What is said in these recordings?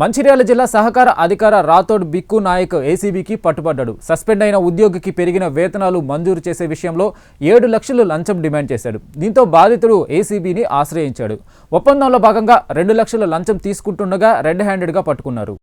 మంచిర్యాల జిల్లా సహకార అధికార రాథోడ్ బిక్కు నాయక్ ఏసీబీకి పట్టుబడ్డాడు. సస్పెండ్ అయిన ఉద్యోగికి పెరిగిన వేతనాలు మంజూరు చేసే విషయంలో ఏడు లక్షలు లంచం డిమాండ్ చేశాడు. దీంతో బాధితుడు ఏసీబీని ఆశ్రయించాడు. ఒప్పందంలో భాగంగా రెండు లక్షల లంచం తీసుకుంటుండగా రెడ్ హ్యాండెడ్గా పట్టుకున్నారు.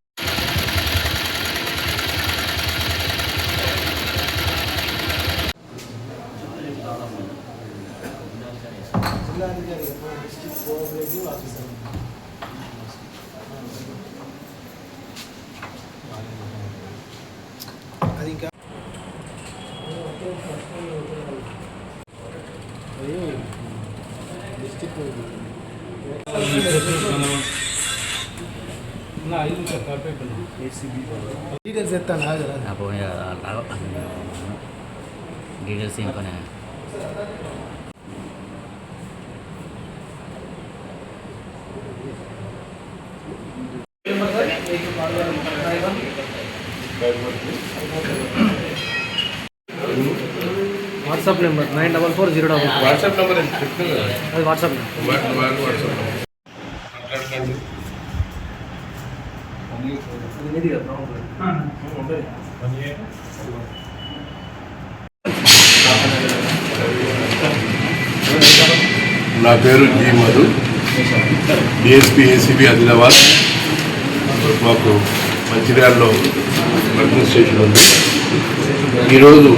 డీటెయిల్స్ ఎత్తాను డీటెయిల్స్ ఏం పని driver WhatsApp number nine double four zero double four. WhatsApp number అది వాట్సాప్. నా పేరు G Madhu. DSP ACB Adilabad. మాకు మంచిర్యాలలో వర్కింగ్ స్టేషన్ ఉంది. ఈరోజు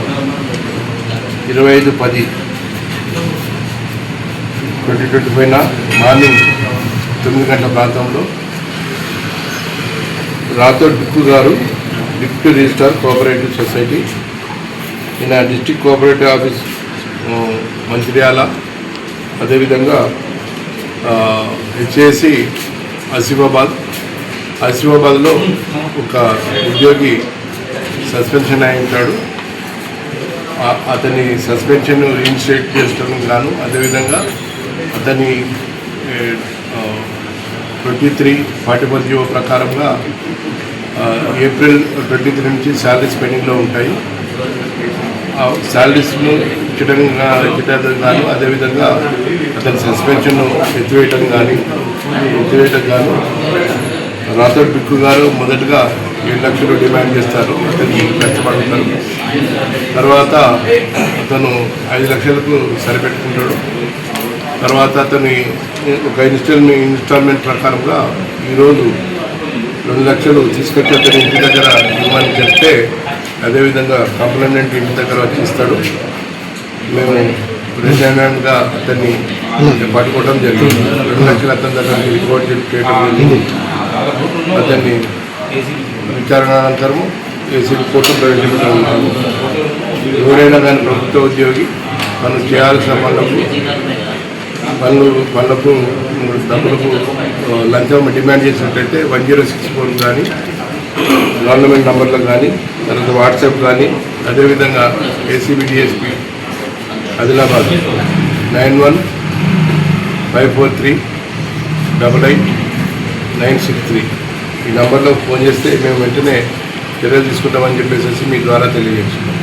ఇరవై ఐదు పది. ట్వంటీ ట్వంటీ ఫైవ్ మార్నింగ్ తొమ్మిది గంటల ప్రాంతంలో Rathod Dikku garu deputy registrar cooperative society. ఈయన డిస్టిక్ కోఆపరేటివ్ ఆఫీస్ మంచిర్యాల అదేవిధంగా హెచ్ఏసి ఆసిఫాబాద్. ఆసిఫాబాద్లో ఒక ఉద్యోగి సస్పెన్షన్ అయి ఉంటాడు. అతని సస్పెన్షన్ రీఇన్స్టేట్ చేయడం గాను. అదేవిధంగా అతని twenty three forty four GO ప్రకారంగా ఏప్రిల్ ట్వంటీ త్రీ నుంచి శాలరీస్ పెండింగ్లో ఉంటాయి. ఆ శాలరీస్ను ఇచ్చడం గా- ఇచ్చడం అదేవిధంగా అతని సస్పెన్షన్ ఎత్తివేయటం కానీ ఎత్తివేయటం గాను. రాథోడ్ బిక్కు గారు మొదటగా ఏడు లక్షలు డిమాండ్ చేస్తారు. అతన్ని కష్టపడుతారు తర్వాత అతను ఐదు లక్షలకు సరిపెట్టుకుంటాడు. తర్వాత అతని ఒక ఇన్స్టాల్మెంట్ ఇన్స్టాల్మెంట్ ప్రకారంగా ఈరోజు రెండు లక్షలు తీసుకొచ్చి అతని ఇంటి దగ్గర ఇవ్వమని చెప్తే అదేవిధంగా కంప్లైంట్ ఇంటి దగ్గర వచ్చి ఇస్తాడు. మేము ప్రెసిడెంట్గా అతన్ని పట్టుకోవడం జరిగింది. రెండు లక్షలు అతని దగ్గర రిపోర్ట్ చేయడం జరిగింది. అతన్ని విచారణ అనంతరము ఏసీబీ కోర్టు ప్రవేశపెట్టాము ఎవరైనా కానీ ప్రభుత్వ ఉద్యోగి మనం చేయాల్సిన పనులకు పనులు పనులకు డబ్బులకు లంచం డిమాండ్ చేసినట్టయితే వన్ జీరో సిక్స్ ఫోర్ కానీ గవర్నమెంట్ నంబర్లకు కానీ తర్వాత వాట్సాప్ కానీ అదేవిధంగా ACB DSP Adilabad nine one five four three double eight nine six three. ఈ నంబర్లో ఫోన్ చేస్తే మేము వెంటనే చర్యలు తీసుకుంటామని చెప్పేసి మీ ద్వారా తెలియజేస్తున్నాం.